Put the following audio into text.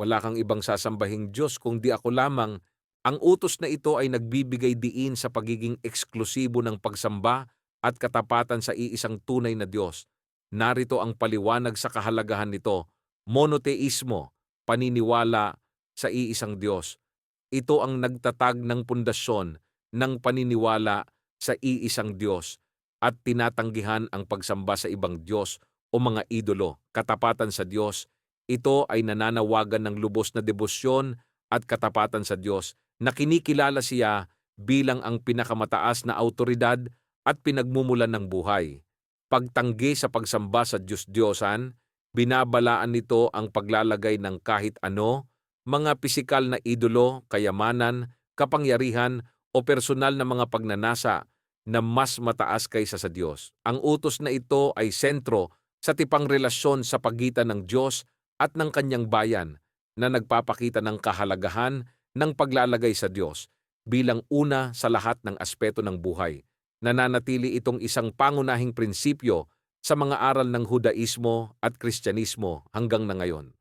Wala kang ibang sasambahing Diyos kung di ako lamang. Ang utos na ito ay nagbibigay diin sa pagiging eksklusibo ng pagsamba at katapatan sa iisang tunay na Diyos. Narito ang paliwanag sa kahalagahan nito, monoteismo, paniniwala sa iisang Diyos. Ito ang nagtatag ng pundasyon ng paniniwala sa iisang Diyos at tinatanggihan ang pagsamba sa ibang Diyos o mga idolo, katapatan sa Diyos. Ito ay nananawagan ng lubos na debosyon at katapatan sa Diyos na kinikilala siya bilang ang pinakamataas na autoridad at pinagmumulan ng buhay. Pagtanggi sa pagsamba sa Diyos-Diyosan, binabalaan nito ang paglalagay ng kahit ano, mga pisikal na idolo, kayamanan, kapangyarihan o personal na mga pagnanasa na mas mataas kaysa sa Diyos. Ang utos na ito ay sentro sa tipang relasyon sa pagitan ng Diyos at ng kanyang bayan na nagpapakita ng kahalagahan ng paglalagay sa Diyos bilang una sa lahat ng aspeto ng buhay. Nananatili itong isang pangunahing prinsipyo sa mga aral ng Hudaismo at Kristyanismo hanggang na ngayon.